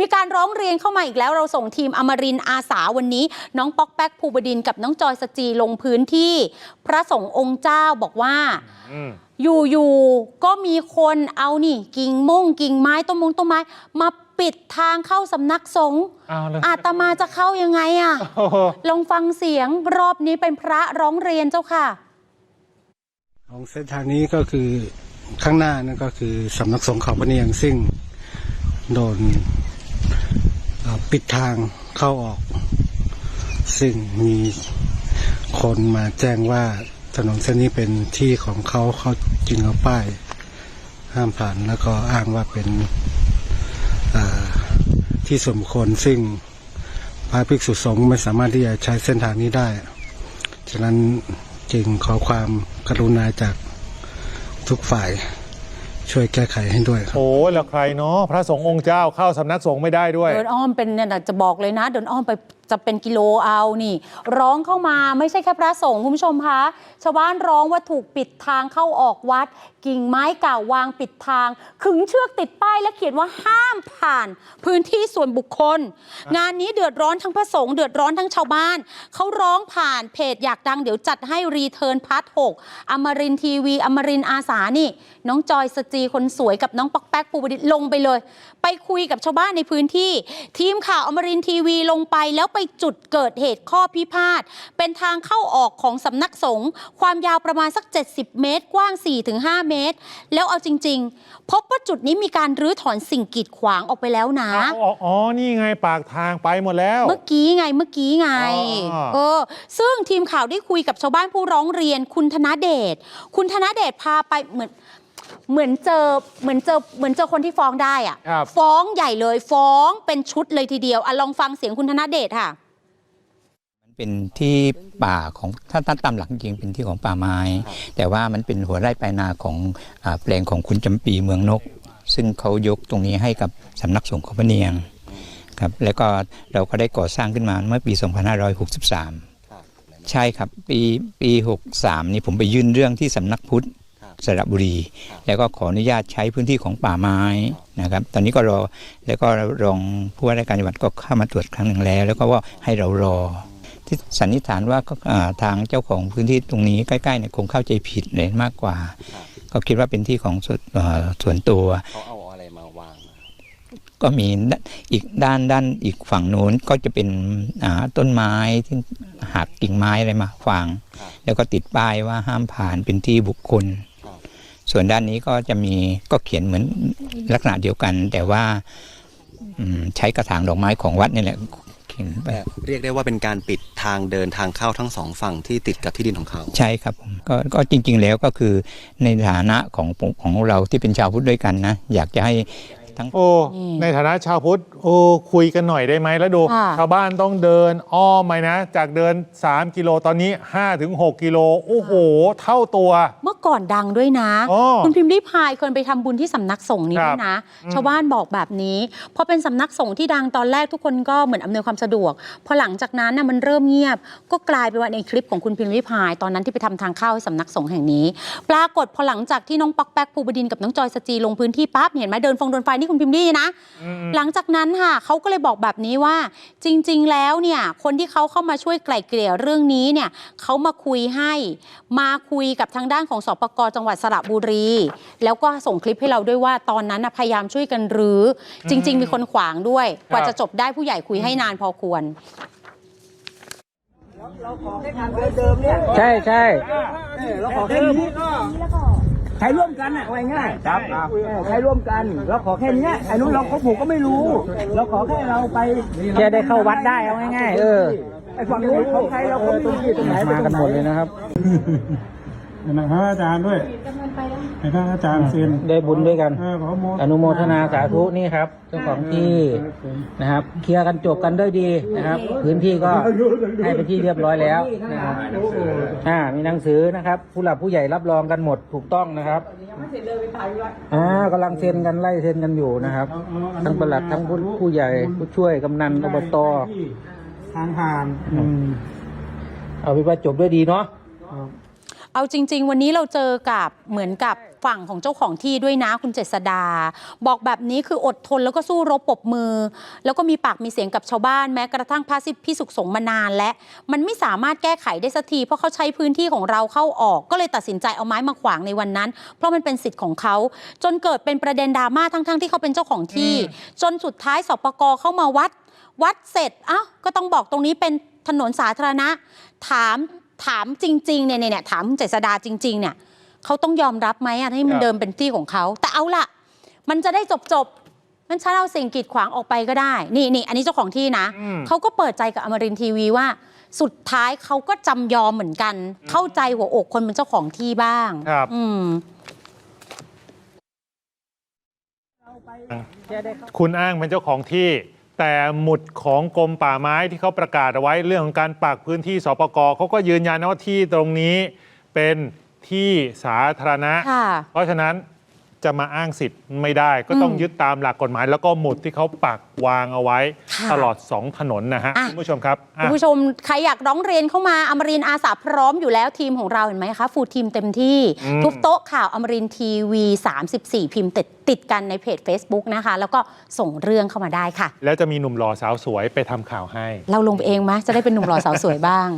มีการร้องเรียนเข้ามาอีกแล้วเราส่งทีมอมรินทร์อาสาวันนี้ น้องป๊อกแป๊กภูบดินทร์กับน้องจอยสจีลงพื้นที่ พระสงฆ์องค์เจ้าบอกว่าอืมอยู่ๆก็มีคนเอานี่ กิ่งมงกิ่งไม้ต้นมงต้นไม้ มาปิดทางเข้าสำนักสงฆ์เอาเลยอาตมาจะเข้ายังไงอะโอ้โหลองฟังเสียงรอบนี้เป็นพระร้องเรียนเจ้าค่ะ ของเส้นทางนี้ก็คือข้างหน้านั่นก็คือสำนักสงฆ์เขาพระเนียงซึ่งโดนเอ่อ ปิดทางเข้าออก ซึ่งมีคนมาแจ้งว่าถนนเส้นนี้เป็นที่ของเขาเขาจึงเอาป้ายห้ามผ่านแล้วก็อ้างว่าเป็นที่ส่วนบุคคลซึ่งพระภิกษุสงฆ์ไม่สามารถที่จะใช้เส้นทางนี้ได้ ฉะนั้นจึงขอความกรุณาจากทุกฝ่าย ช่วยแก้ไขให้ด้วยครับ โอ้ยแล้วใครเนาะพระสงฆ์องค์เจ้าเข้าสำนักสงฆ์ไม่ได้ด้วย เดินอ้อมเป็นเนี่ยนะจะบอกเลยนะ เดินอ้อมไปจะเป็นกิโลเอานี่ ร้องเข้ามาไม่ใช่แค่พระสงฆ์คุณผู้ชมคะชาวบ้านร้องว่าถูกปิดทางเข้าออกวัด กิ่งไม้เก่าวางปิดทาง ขึงเชือกติดป้ายและเขียนว่าห้ามผ่านพื้นที่ส่วนบุคคล งานนี้เดือดร้อนทั้งพระสงฆ์เดือดร้อนทั้งชาวบ้านเขาร้องผ่านเพจอยากดังเดี๋ยวจัดให้รีเทิร์นพาร์ทหกอมรินทีวีอมรินอาสานี่ น้องจอยสจีคนสวยกับน้องป๊อกแป๊กปูบดิตลงไปเลย ไปคุยกับชาวบ้านในพื้นที่ ทีมข่าวอมรินทีวีลงไปแล้วไปจุดเกิดเหตุข้อพิพาทเป็นทางเข้าออกของสำนักสงฆ์ความยาวประมาณสัก 70 เมตร กว้าง 4-5 เมตร แล้วเอาจริง ๆ พบว่าจุดนี้มีการรื้อถอนสิ่งกีดขวางออกไปแล้วนะ อ๋ออ๋อ นี่ไงปากทางไปหมดแล้ว เมื่อกี้ไงเมื่อกี้ไง อ๋อ เออ ซึ่งทีมข่าวได้คุยกับชาวบ้านผู้ร้องเรียนคุณธนเดช คุณธนเดชพาไปเหมือน เหมือนเจอเหมือนเจอเหมือนเจอคนที่ฟ้องได้อะครับ ฟ้องใหญ่เลย ฟ้องเป็นชุดเลยทีเดียวอะลองฟังเสียงคุณธนเดชค่ะ มันเป็นที่ป่าของถ้าถ้าตามหลักจริงเป็นที่ของป่าไม้ แต่ว่ามันเป็นหัวไร่ปลายนาของอาแปลงของคุณจำปีเมืองนก ซึ่งเขายกตรงนี้ให้กับสำนักสงฆ์เขาพระเนียงครับแล้วก็เราก็ได้ก่อสร้างขึ้นมาเมื่อปี 2563 ใช่ครับ ปีปี 63 นี่ผมไปยื่นเรื่องที่สำนักพุทธ สระบุรี แล้วก็ขออนุญาตใช้พื้นที่ของป่าไม้นะครับ ตอนนี้ก็รอแล้วก็รองผู้ว่าราชการจังหวัดก็เข้ามาตรวจครั้งหนึ่งแล้ว แล้วก็ว่าให้เรารอ ที่สันนิษฐานว่าก็อ่าทางเจ้าของพื้นที่ตรงนี้ใกล้ๆเนี่ยคงเข้าใจผิดเลยมากกว่า ก็คิดว่าเป็นที่ของส่วนเอ่อส่วนตัวเขาเอาอะไรมาวางอะก็มีด้านอีกด้านด้านอีกฝั่งนู้นก็จะเป็นอ่าต้นไม้ที่หักกิ่งไม้อะไรมาขวาง แล้วก็ติดป้ายว่าห้ามผ่านเป็นที่บุคคล ส่วนด้านนี้ก็จะมีก็เขียนเหมือนลักษณะเดียวกัน แต่ว่าอืมใช้กระถางดอกไม้ของวัดนี่แหละเขียนไปแบบเรียกได้ว่าเป็นการปิดทางเดินทางเข้าทั้งสองฝั่งที่ติดกับที่ดินของเขา ใช่ครับผมก็ก็จริง ๆ แล้วก็คือในฐานะของของเราที่เป็นชาวพุทธด้วยกันนะ อยากจะให้ ทั้ง โอ้ นี่ในฐานะชาวพุทธ โอ้ คุยกันหน่อยได้ไหมแล้วดู ค่ะ ชาวบ้านต้องเดินอ้อมไปนะ จากเดิน 3 กิโลตอนนี้5ถึง6กิโล โอ้โห เท่าตัว เมื่อก่อนดังด้วยนะ อ๋อคุณพิมพ์ริพายเคยไปทำบุญที่สำนักสงฆ์นี้ครัด้บวยนะ อืมชาวบ้านบอกแบบนี้ พอเป็นสำนักสงฆ์ที่ดังตอนแรกทุกคนก็เหมือนอำนวยความสะดวก พอหลังจากนั้นน่ะมันเริ่มเงียบ ก็กลายเป็นว่าในคลิปของคุณพิมพ์ริพาย ตอนนั้นที่ไปทำทางเข้าให้สำนักสงฆ์แห่งนี้ ปรากฏพอหลังจากที่น้องป๊อกแป๊กภูบดินทร์กับน้องจอยสจีลงพื้นที่ปั๊บเห็นไหมเดินฟงเดินไฟนี่คุณพิมพ์รี่นะ หลังจากนั้นค่ะเขาก็เลยบอกแบบนี้ว่า จริง ๆ แล้วเนี่ยคนที่เขาเข้ามาช่วยไกล่เกลี่ยเรื่องนี้เนี่ยเขามาคุยให้ มาคุยกับทางด้านของสปกจังหวัดสระบุรี แล้วก็ส่งคลิปให้เราด้วยว่าตอนนั้นน่ะพยายามช่วยกันรื้อจริง ๆ มีคนขวางด้วย กว่าจะจบได้ผู้ใหญ่คุยให้นานพอควรใช่ใช่ เราขอแค่นี้ ใครร่วมกันอะเอาง่ายๆครับใครร่วมกันเราขอแค่เนี้ยไอ้นู้นเราเขาผมก็ไม่รู้ เราขอแค่เราไปแค่ได้เข้าวัดได้เอาง่ายๆเออไอ้ฝั่งนู้นของใครเราก็ไม่รู้ตรงไหนมากันหมดเลยนะครับนะพระอาจารย์ด้วย ให้พระอาจารย์เซ็นได้บุญด้วยกัน เออขอโมอนุโมทนาสาธุนี่ครับเจ้าของที่นะครับ เคลียร์กันจบกันด้วยดีนะครับ พื้นที่ก็ให้เป็นที่เรียบร้อยแล้วนะครับอ่ามีหนังสือนะครับ ผู้หลักผู้ใหญ่รับรองกันหมดถูกต้องนะครับอ่ากำลังเซ็นกันไล่เซ็นกันอยู่นะครับ ทั้งประหลัดทั้งผู้ผู้ใหญ่ผู้ช่วยกำนันอบตทางผ่านอืมเอาไปนว่าจบด้วยดีเนาะเอาจริง ๆ วันนี้เราเจอกับเหมือนกับ ฝั่งของเจ้าของที่ด้วยนะคุณเจษดา บอกแบบนี้คืออดทนแล้วก็สู้รบปรบมือ แล้วก็มีปากมีเสียงกับชาวบ้านแม้กระทั่งพระสิพี่สุขสงฆ์มานานและ มันไม่สามารถแก้ไขได้สักทีเพราะเขาใช้พื้นที่ของเราเข้าออก ก็เลยตัดสินใจเอาไม้มาขวางในวันนั้น เพราะมันเป็นสิทธิ์ของเขาจนเกิดเป็นประเด็นดราม่าทั้งๆ ที่เขาเป็นเจ้าของที่ จนสุดท้ายสปกเข้ามาวัด วัดเสร็จเอ้าก็ต้องบอกตรงนี้เป็นถนนสาธารณะ ถามถามจริงๆเนี่ยเนี่ยเนี่ยถามคุณเจษดาจริง ๆ เนี่ย เขาต้องยอมรับไหมอะที่มัคนรับเดิมเป็นที่ของเขา แต่เอาล่ะมันจะได้จบจบๆมันฉันเอาสิ่งกีดขวางออกไปก็ได้ นี่นี่อันนี้เจ้าของที่นะอืมเขาก็เปิดใจกับอมรินทร์ทีวีว่า สุดท้ายเขาก็จำยอมเหมือนกัน เข้าใจหัวอกคนเป็นเจ้าของที่บ้าง ครับ อืมคุณอ้างเป็นเจ้าของที่ แต่หมุดของกรมป่าไม้ที่เขาประกาศเอาไว้เรื่องของการปักพื้นที่สปกเขาก็ยืนยันนะว่าที่ตรงนี้เป็น ที่สาธารณะ ค่ะ เพราะฉะนั้นจะมาอ้างสิทธิ์ไม่ได้ ก็ต้องอืมยึดตามหลักกฎหมาย แล้วก็หมุดที่เขาปักวางเอาไว้ค่ะตลอด 2 ถนนนะฮะอะ คุณผู้ชมครับอะคุณผู้ชม ใครอยากร้องเรียนเข้ามาอมรินทร์อาสาพร้อมอยู่แล้วทีมของเราเห็นไหมคะ ฟูลทีมเต็มที่ อืม ทุบโต๊ะข่าวอมรินทีวี 34 พิมพ์ติดติดกันในเพจ Facebook นะคะ แล้วก็ส่งเรื่องเข้ามาได้ค่ะ แล้วจะมีหนุ่มหล่อสาวสวยไปทำข่าวให้ เราลงไปเองไหมจะได้เป็นหนุ่มหล่อสาวสวยบ้าง